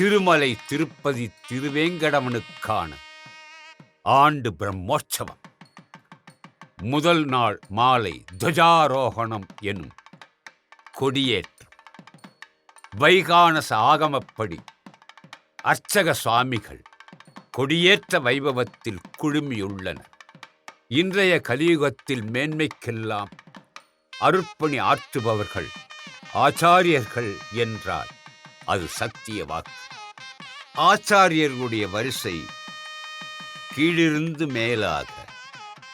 திருமலை திருப்பதி திருவேங்கடவனுக்கான ஆண்டு பிரம்மோற்சவம். முதல் நாள் மாலை துவஜாரோகணம் எனும் கொடியேற்றம். வைகானச ஆகமப்படி அர்ச்சக சுவாமிகள் கொடியேற்ற வைபவத்தில் குழுமியுள்ளனர். இன்றைய கலியுகத்தில் மேன்மைக்கெல்லாம் அருட்பணி ஆற்றுபவர்கள் ஆச்சாரியர்கள் என்றார். அது சத்திய வாக்கு. ஆச்சாரியர்களுடைய வரிசை கீழிருந்து மேலாக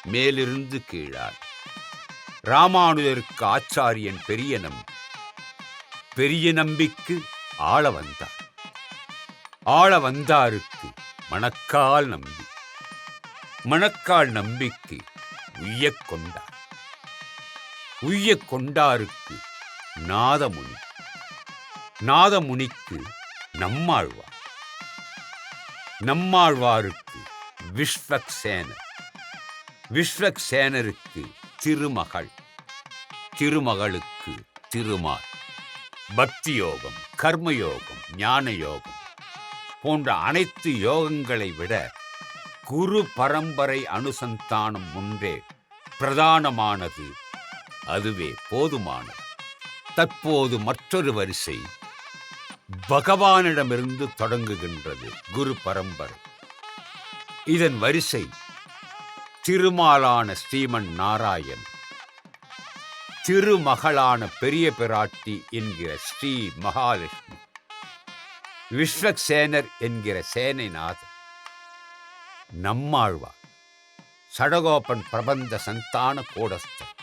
மேலிருந்து கீழாக. ராமானுஜருக்கு ஆச்சாரியன் பெரிய நம்பி பெரிய நம்பிக்கு ஆள வந்தார். ஆள வந்தாருக்கு மணக்கால் நம்பி மணக்கால் நம்பிக்கு உய்யக் கொண்டார். உய்யக் கொண்டாருக்கு நாதமுனி நாதமுனிக்கு நம்மாழ்வார். நம்மாழ்வாருக்கு விஸ்வக்சேனர் விஸ்வக்சேனருக்கு திருமகள். திருமகளுக்கு திருமால் பக்தி யோகம் கர்மயோகம் ஞான யோகம் போன்ற அனைத்து யோகங்களை விட குரு பரம்பரை அனுசந்தானம் முன்பே பிரதானமானது. அதுவே போதுமானது. தற்போது மற்றொரு வரிசை பகவானிடமிருந்து தொடங்குகின்றது குரு பரம்பரை. இதன் வரிசை திருமாலான ஸ்ரீமன் நாராயண் திருமகளான பெரிய பிராட்டி என்கிற ஸ்ரீ மகாலட்சுமி விஸ்வக்சேனர் என்கிற சேனைநாதன் நம்மாழ்வார் சடகோபன் பிரபந்த சந்தான கூடஸ்தர்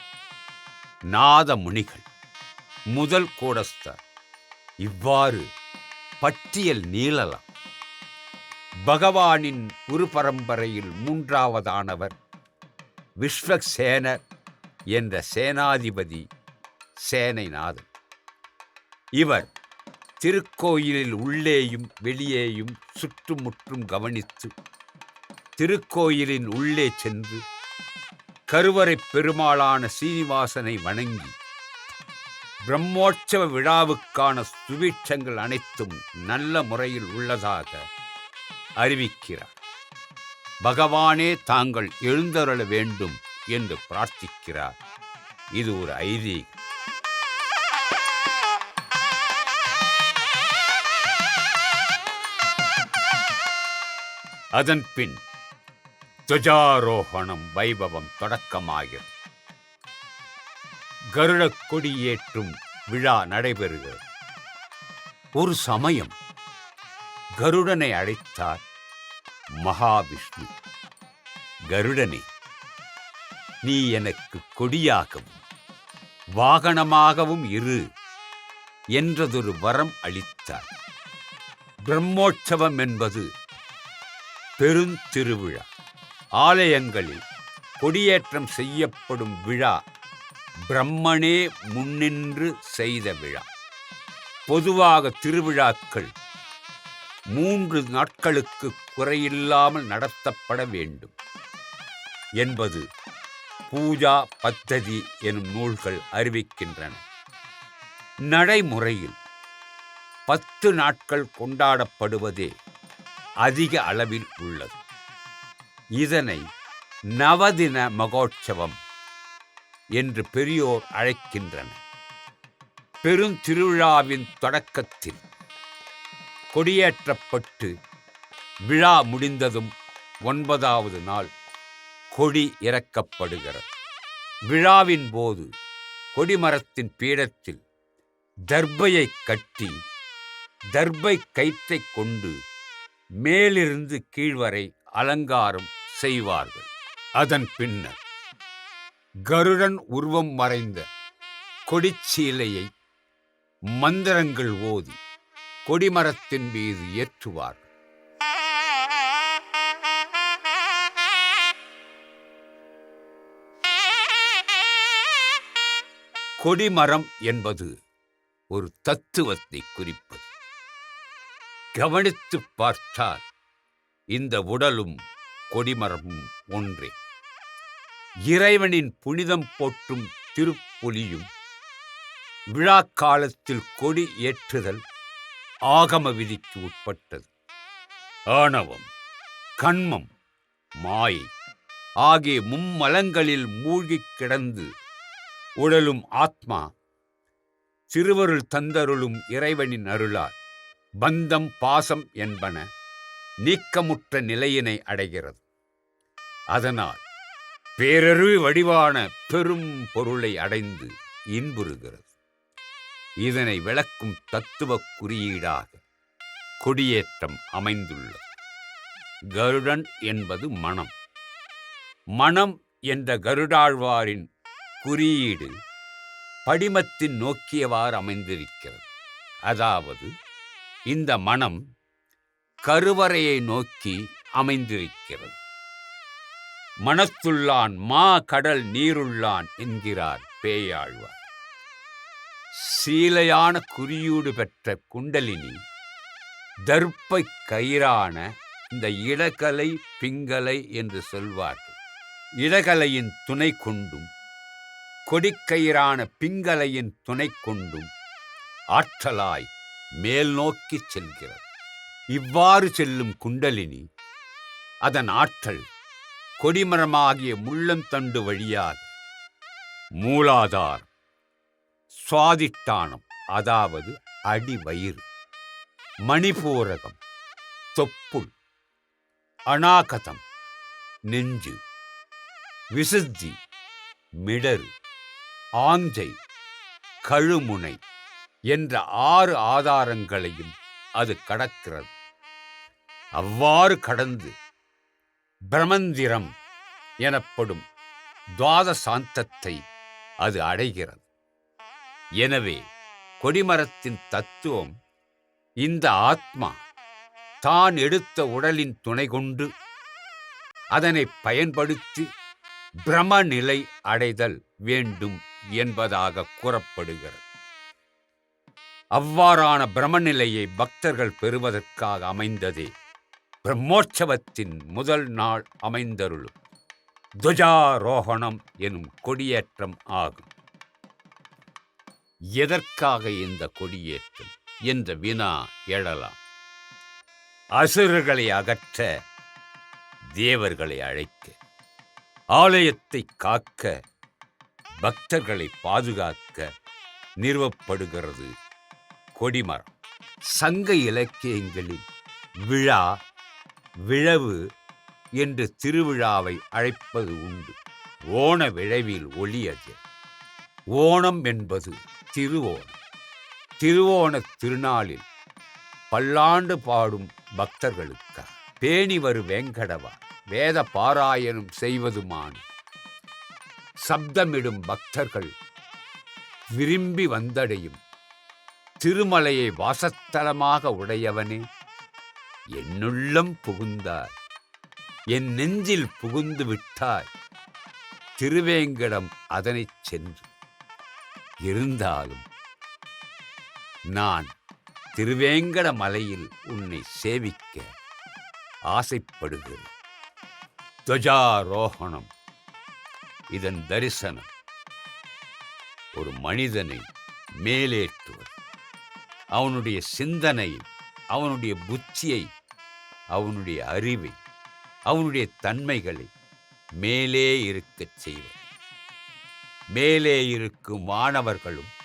நாத முனிகள் முதல் கூடஸ்தர் இவ்வாறு பட்டியல் நீளலாம். பகவானின் குரு பரம்பரையில் மூன்றாவதானவர் விஸ்வக்சேனர் என்ற சேனாதிபதி சேனைநாதன். இவர் திருக்கோயிலில் உள்ளேயும் வெளியேயும் சுற்றுமுற்றும் கவனித்து திருக்கோயிலின் உள்ளே சென்று கருவறை பெருமாளான சீனிவாசனை வணங்கி பிரம்மோற்சவ விழாவுக்கான சுபீட்சங்கள் அனைத்தும் நல்ல முறையில் உள்ளதாக அறிவிக்கிறார். பகவானே தாங்கள் எழுந்தருள வேண்டும் என்று பிரார்த்திக்கிறார். இது ஒரு ஐதீகம். அதன் பின் துவஜாரோகணம் வைபவம் தொடக்கமாகிறது. கருடக் கொடியேற்றும் விழா நடைபெறுகிறது ஒரு சமயம் கருடனை அழைத்தார் மகாவிஷ்ணு. கருடனே நீ எனக்கு கொடியாகவும் வாகனமாகவும் இரு என்றதொரு வரம் அளித்தார். பிரம்மோற்சவம் என்பது பெருந்திருவிழா. ஆலயங்களில் கொடியேற்றம் செய்யப்படும் விழா பிரம்மனே முன்னின்று செய்த விழா. பொதுவாக திருவிழாக்கள் மூன்று நாட்களுக்கு குறையில்லாமல் நடத்தப்பட வேண்டும். என்பது பூஜா பத்ததி எனும் நூல்கள் அறிவிக்கின்றன. நடைமுறையில் பத்து நாட்கள் கொண்டாடப்படுவதே அதிக அளவில் உள்ளது. இதனை நவதின மகோற்சவம் என்று பெரியோர் அழைக்கின்றனர். பெருந்திருவிழாவின் தொடக்கத்தில் கொடியேற்றப்பட்டு விழா முடிந்ததும் ஒன்பதாவது நாள் கொடி இறக்கப்படுகிறது. விழாவின் போது கொடிமரத்தின் பீடத்தில் தர்பையை கட்டி தர்பை கயிற்றை கொண்டு மேலிருந்து கீழ்வரை அலங்காரம் செய்வார்கள். அதன் பின்னர் கருடன் உருவம் மறைந்த கொடிச்சீலையை மந்திரங்கள் ஓதி கொடிமரத்தின் மீது ஏற்றுவார். கொடிமரம் என்பது ஒரு தத்துவத்தை குறிப்பது. கவனித்துப் பார்த்தால் இந்த உடலும் கொடிமரமும் ஒன்றே. இறைவனின் புனிதம் போற்றும் திருப்புலியும் விழாக்காலத்தில் கொடி ஏற்றுதல் ஆகம விதிக்கு உட்பட்டது. ஆணவம் கண்மம் மாயை ஆகிய மும்மலங்களில் மூழ்கிக் கிடந்து உடலும் ஆத்மா சிறுவருள் தந்தருளும் இறைவனின் அருளால் பந்தம் பாசம் என்பன நீக்கமுற்ற நிலையினை அடைகிறது. அதனால் பேரரு வடிவான பெரும் பொருளை அடைந்து இன்புறுகிறது. இதனை விளக்கும் தத்துவ குறியீடாக கொடியேற்றம் அமைந்துள்ளது கருடன் என்பது மனம். மனம் என்ற கருடாழ்வாரின் குறியீடு படிமத்தின் நோக்கியவாறு அமைந்திருக்கிறது. அதாவது இந்த மனம் கருவறையை நோக்கி அமைந்திருக்கிறது. மனத்துள்ளான் மா கடல் நீருள்ளான் என்கிறார் பேயாழ்வார். சீலையான குறியீடு பெற்ற குண்டலினி தர்ப்பை கயிறான இந்த இடகலை பிங்கலை என்று சொல்வார்கள். இடகலையின் துணை கொண்டும் கொடிக்கயிறான பிங்கலையின் துணை கொண்டும் ஆற்றலாய் மேல் நோக்கி செல்கிறது. இவ்வாறு செல்லும் குண்டலினி அதன் ஆற்றல் கொடிமரமாகிய முள்ளந்தண்டு வழியாக மூலாதார் சுவாதிட்டானம் அதாவது அடிவயிறு. மணிபூரகம் தொப்புள். அநாகதம் நெஞ்சு. விசுத்தி மிடரு ஆஞ்சை கழுமுனை என்ற ஆறு ஆதாரங்களையும் அது கடக்கிறது. அவ்வாறு கடந்து பிரமந்திரம் எனப்படும் துவாதசாந்தத்தை அது அடைகிறது. எனவே கொடிமரத்தின் தத்துவம் இந்த ஆத்மா தான் எடுத்த உடலின் துணை கொண்டு அதனை பயன்படுத்தி பிரமநிலை அடைதல் வேண்டும் என்பதாக கூறப்படுகிறது. அவ்வாறான பிரமநிலையை பக்தர்கள் பெறுவதற்காக அமைந்ததே பிரம்மோற்சவத்தின் முதல் நாள் அமைந்தருளும். துவஜாரோகணம் எனும் கொடியேற்றம் ஆகும். எதற்காக இந்த கொடியேற்றம்? என்ற வினா எழலாம். அசுரர்களை அகற்ற தேவர்களை அழைக்க ஆலயத்தை காக்க பக்தர்களை பாதுகாக்க நிறுவப்படுகிறது கொடிமரம். சங்க இலக்கியங்களில் விழா விழவு என்று திருவிழாவை அழைப்பது உண்டு. ஓண விழவில் ஒளியது. ஓணம் என்பது திருவோணம். திருவோணத் திருநாளில் பல்லாண்டு பாடும் பக்தர்களுக்கா? பேணி வரு வெங்கடவா? வேத பாராயணம் செய்வதுமான. சப்தமிடும் பக்தர்கள் விரும்பி வந்தடையும். திருமலையை வாசத்தலமாக உடையவனே. என்னுள்ளம் புகுந்தாய். என் நெஞ்சில் புகுந்து விட்டாய். திருவேங்கடம் அதனைச் சென்று. இருந்தாலும் நான் திருவேங்கட மலையில் உன்னை சேவிக்க ஆசைப்படுகிறேன். துவஜாரோகணம் இதன் தரிசனம். ஒரு மனிதனை மேலேற்றுவது. அவனுடைய சிந்தனையை அவனுடைய புத்தியை அவனுடைய அறிவை அவனுடைய தன்மைகளை மேலே இருக்கச் செய்வர். மேலே இருக்கும் மாணவர்களும்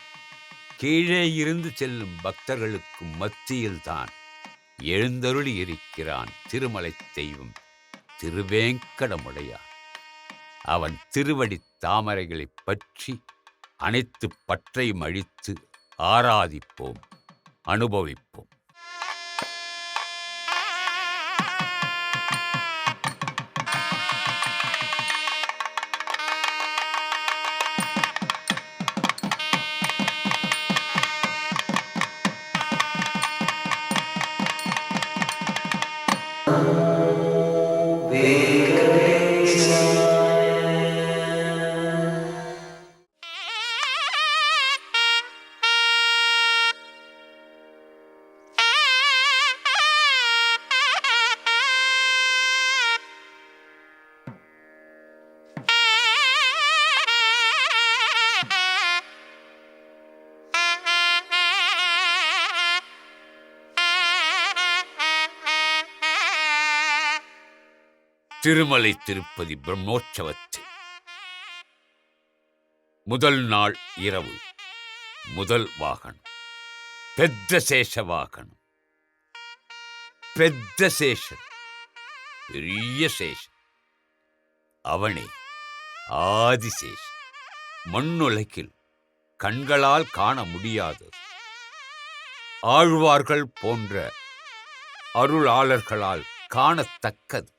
கீழே இருந்து செல்லும் பக்தர்களுக்கும் மத்தியில்தான் எழுந்தருளி இருக்கிறான் திருமலை தெய்வம் திருவேங்கடமுடையார். அவன் திருவடி தாமரைகளைப் பற்றி அனைத்து பற்றையும் அழித்து ஆராதிப்போம் அனுபவிப்போம். திருமலை திருப்பதி பிரம்மோற்சவத்தில் முதல் நாள் இரவு முதல் வாகனம். பெத்த சேஷ வாகனம். பெத்த சேஷன் பெரிய சேஷன். அவனே ஆதிசேஷ் மண்ணுலகில் கண்களால் காண முடியாது ஆழ்வார்கள் போன்ற அருளாளர்களால் காணத்தக்கது.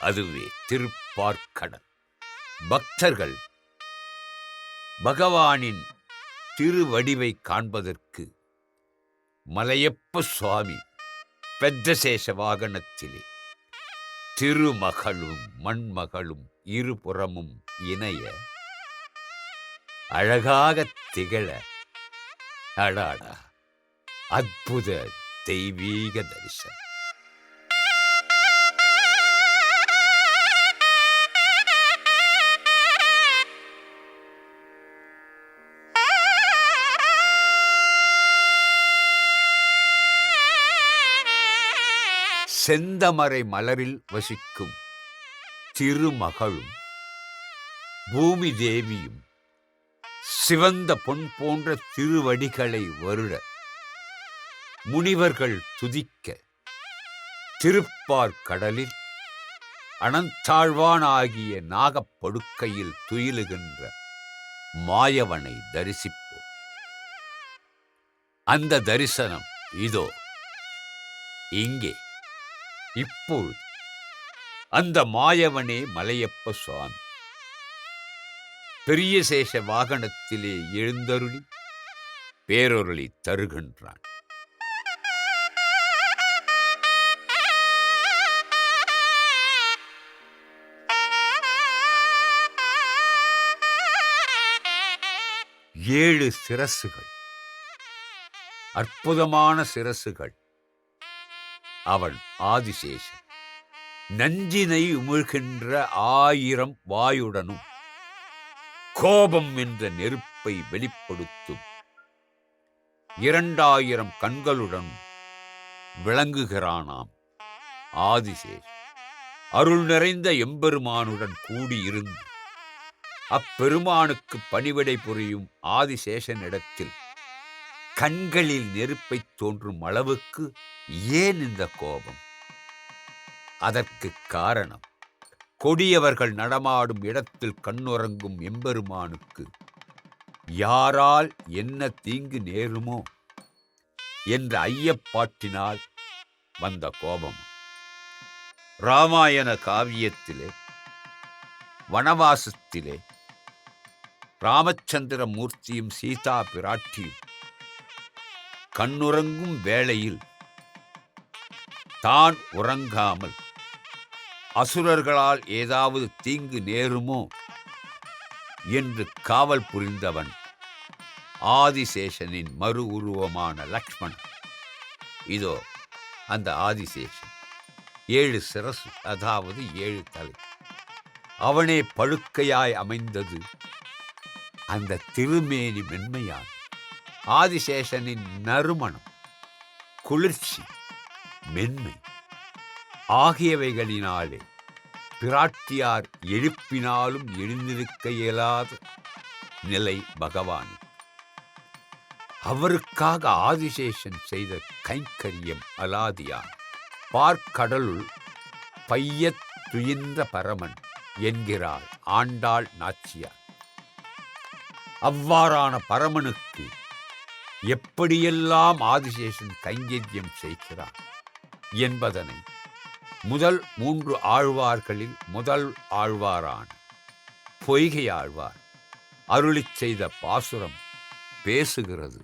அதுவே திருப்பார்க்கடல். பக்தர்கள் பகவானின் திருவடிவை காண்பதற்கு மலையப்ப சுவாமி பெத்தசேஷ வாகனத்திலே திருமகளும் மண்மகளும் இருபுறமும் இணைய அழகாக திகழ அடாடா அற்புத தெய்வீக தரிசனம். செந்தமரை மலரில் வசிக்கும் திருமகளும் பூமி தேவியும் சிவந்த பொன் போன்ற திருவடிகளை வருட முனிவர்கள் துதிக்க திருப்பார் கடலில் அனந்தாழ்வானாகிய நாகப்படுக்கையில் துயிலுகின்ற மாயவனை தரிசிப்போம். அந்த தரிசனம் இதோ இங்கே. இப்பொழுது அந்த மாயவனே மலையப்ப சுவாமி. பெரிய சேஷ வாகனத்திலே எழுந்தருளி பேரொருளை தருகின்றான். ஏழு சிரசுகள். அற்புதமான சிரசுகள். அவன் ஆதிசேஷன். நஞ்சினை உமிழ்கின்ற ஆயிரம் வாயுடனும் கோபம் என்ற நெருப்பை வெளிப்படுத்தும் இரண்டாயிரம் கண்களுடன் விளங்குகிறானாம் ஆதிசேஷன். அருள் நிறைந்த எம்பெருமானுடன் கூடியிருந்து அப்பெருமானுக்கு பணிவிடை புரியும் ஆதிசேஷனிடத்தில் கண்களில் நெருப்பைத் தோன்றும் அளவுக்கு ஏன் இந்த கோபம்? அதற்கு காரணம் கொடியவர்கள் நடமாடும் இடத்தில் கண்ணுறங்கும் எம்பெருமானுக்கு யாரால் என்ன தீங்கு நேருமோ என்ற ஐயப்பாட்டினால் வந்த கோபம். ராமாயண காவியத்திலே வனவாசத்திலே ராமச்சந்திர மூர்த்தியும் சீதா பிராட்டியும் கண்ணுறங்கும் வேளையில் தான் உறங்காமல் அசுரர்களால் ஏதாவது தீங்கு நேருமோ என்று காவல் புரிந்தவன் ஆதிசேஷனின் மறு உருவமான லக்ஷ்மணன். இதோ அந்த ஆதிசேஷன். ஏழு சிரசு அதாவது ஏழு தலை. அவனே பழுக்கையாய் அமைந்தது அந்த திருமேனி மென்மையான். ஆதிசேஷனின் நறுமணம் குளிர்ச்சி மென்மை ஆகியவைகளினாலே பிராட்டியார் எழுப்பினாலும் எழுந்திருக்க இயலாத நிலை பகவான். அவருக்காக ஆதிசேஷன் செய்த கைங்கரியம் அலாதியான் பார்க்கடலுள் பையத் துயின்ற பரமன் என்கிறாள் ஆண்டாள் நாச்சியார். அவ்வாறான பரமனுக்கு எப்படியெல்லாம் ஆதிசேஷன் கைங்கரியம் செய்கிறான் என்பதனை முதல் மூன்று ஆழ்வார்களில் முதல் ஆழ்வாரான பொய்கை ஆழ்வார் அருளிச் செய்த பாசுரம் பேசுகிறது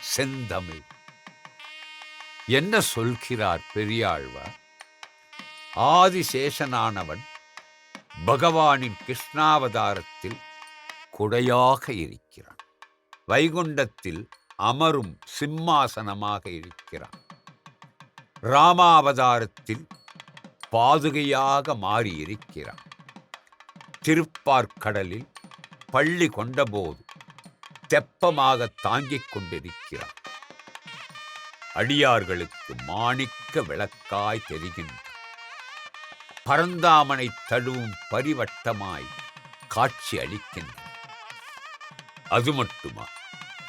செந்தமிழ். என்ன சொல்கிறார் பெரியாழ்வார்? ஆதிசேஷனானவன் பகவானின் கிருஷ்ணாவதாரத்தில் குடையாக இருக்கிறான். வைகுண்டத்தில் அமரும் சிம்மாசனமாக இருக்கிறான். ராமாவதாரத்தில் பாதுகையாக மாறியிருக்கிறான். திருப்பார்க்கடலில் பள்ளி கொண்டபோது தெப்பமாக தாங்கிக் கொண்டிருக்கிறான். அடியார்களுக்கு மாணிக்க விளக்காய் தெரிகின்ற பரந்தாமனை தழுவும் பரிவட்டமாய் காட்சி அளிக்கின்றன அது மட்டுமா?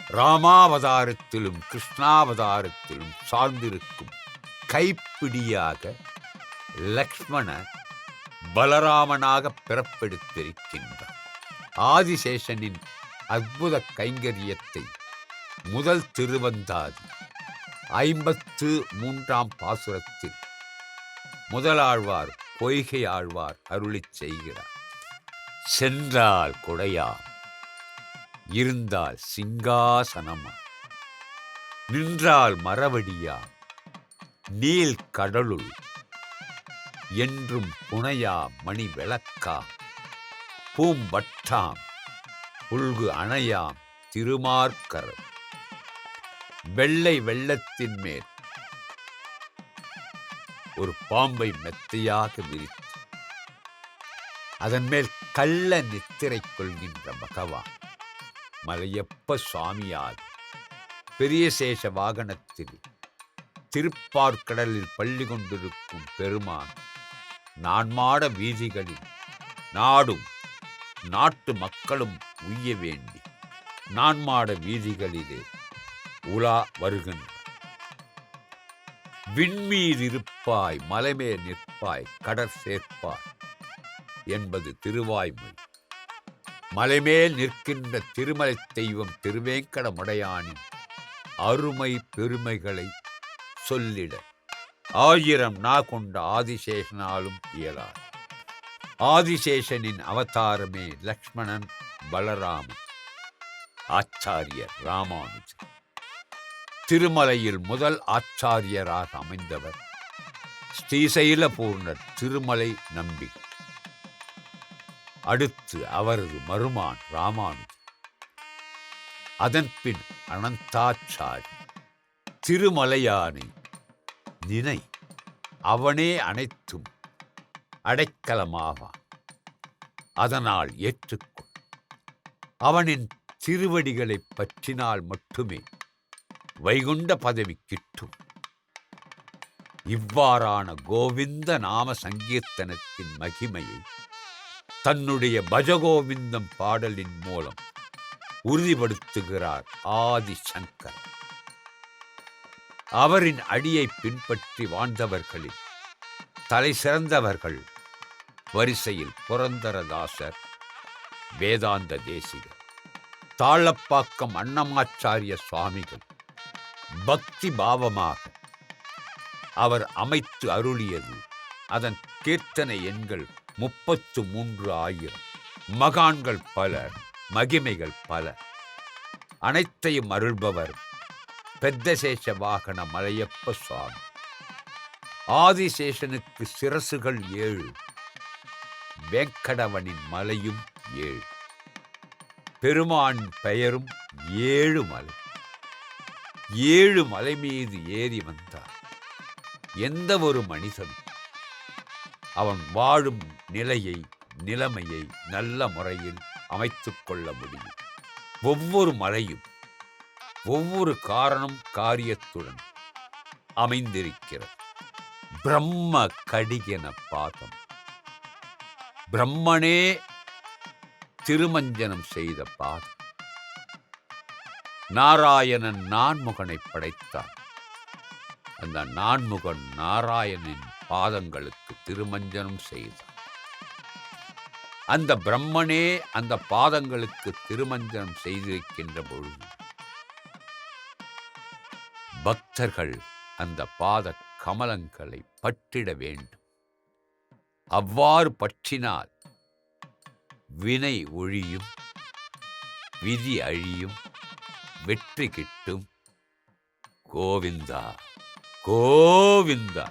ராமாவதாரத்திலும் கிருஷ்ணாவதாரத்திலும் சார்ந்திருக்கும் கைப்பிடியாக லக்ஷ்மண பலராமனாக பிறப்பெடுத்திருக்கின்றார். ஆதிசேஷனின் அற்புத கைங்கரியத்தை முதல் திருவந்தாதி ஐம்பத்து மூன்றாம் பாசுரத்தில் முதலாழ்வார் பொய்கை ஆழ்வார் அருளிச் செய்கிறார். சென்றால் குடையாம். இருந்தால் சிங்காசனமா? நின்றால் மரவடியா? நீல் கடலுள்? என்றும் புனையா மணி விளக்கா பூம்பட்டாம்? புல்கு அணையாம்? திருமார்க்கரம் வெள்ளை வெள்ளத்தின் மேல்? ஒரு பாம்பை மெத்தையாக விரித்து அதன் மேல் கள்ள நித்திரை கொள்கின்ற பகவான். மலையப்ப சுவாமியார். பெரிய சேஷ வாகனத்தில் திருப்பார்கடலில் பள்ளி கொண்டிருக்கும் பெருமான் நான்மாட வீதிகளில் நாடும் நாட்டு மக்களும் உய்ய வேண்டி நான்மாட வீதிகளிலே உலா வருகின்ற விண்மீதிருப்பாய் மலைமே நிற்பாய் கடற் சேர்ப்பாய் என்பது திருவாய்மொழி. மலைமேல் நிற்கின்ற திருமலை தெய்வம் திருவேங்கடமுடையானின் அருமை பெருமைகளை சொல்லிட ஆயிரம் நா கொண்ட ஆதிசேஷனாலும் இயலார் ஆதிசேஷனின் அவதாரமே லக்ஷ்மணன் பலராமன் ஆச்சாரியர் ராமானுஜர். திருமலையில் முதல் ஆச்சாரியராக அமைந்தவர் ஸ்ரீசைல பூர்ணர் திருமலை நம்பி அடுத்து அவரது மருமான் ராமானுஜர் அதன்பின் அனந்தாச்சாரி திருமலையானை நினை அவனே அனைத்தும் அடைக்கலமாவான். அதனால் ஏற்றுக்கொள். அவனின் திருவடிகளை பற்றினால் மட்டுமே வைகுண்ட பதவி கிட்டும். இவ்வாறான கோவிந்த நாம சங்கீர்த்தனத்தின் மகிமையை தன்னுடைய பஜகோவிந்தம் பாடலின் மூலம் உறுதிப்படுத்துகிறார் ஆதிசங்கர். அவரின் அடியை பின்பற்றி வாழ்ந்தவர்களில் தலை சிறந்தவர்கள் வரிசையில் புரந்தரதாசர் வேதாந்த தேசிகர் தாழப்பாக்கம் அன்னமாச்சாரிய சுவாமிகள் பக்தி பாவமாக அவர் அமைத்து அருளியது அதன் கீர்த்தனை எண்கள் முப்பத்து மூன்று ஆயிரம். மகான்கள் பலர் மகிமைகள் பல. அனைத்தையும் அருள்பவர் பெத்தசேஷ வாகன மலையப்ப சுவாமி. ஆதிசேஷனுக்கு சிரசுகள் ஏழு. வேங்கடவனின் மலையும் ஏழு. பெருமான் பெயரும் ஏழு மலை. ஏழு மலை மீது ஏறி வந்தார். எந்த ஒரு மனிதனும் அவன் வாழும் நிலையை நிலைமையை நல்ல முறையில் அமைத்து கொள்ள முடியும். ஒவ்வொரு மலையும் ஒவ்வொரு காரணம் காரியத்துடன் அமைந்திருக்கிறது. பிரம்ம கடிகென பாதம். பிரம்மனே திருமஞ்சனம் செய்த பாதம். நாராயணன் நான்முகனை படைத்தான். அந்த நான்முகன் நாராயணன் பாதங்களுக்கு திருமஞ்சனம் செய்தான். அந்த பிரம்மனே அந்த பாதங்களுக்கு திருமஞ்சனம் செய்திருக்கின்ற பொழுது பக்தர்கள் அந்த பாத கமலங்களை பற்றிட வேண்டும். அவ்வாறு பற்றினால் வினை ஒழியும் விதி அழியும் வெற்றி கிட்டும். கோவிந்தா கோவிந்தா!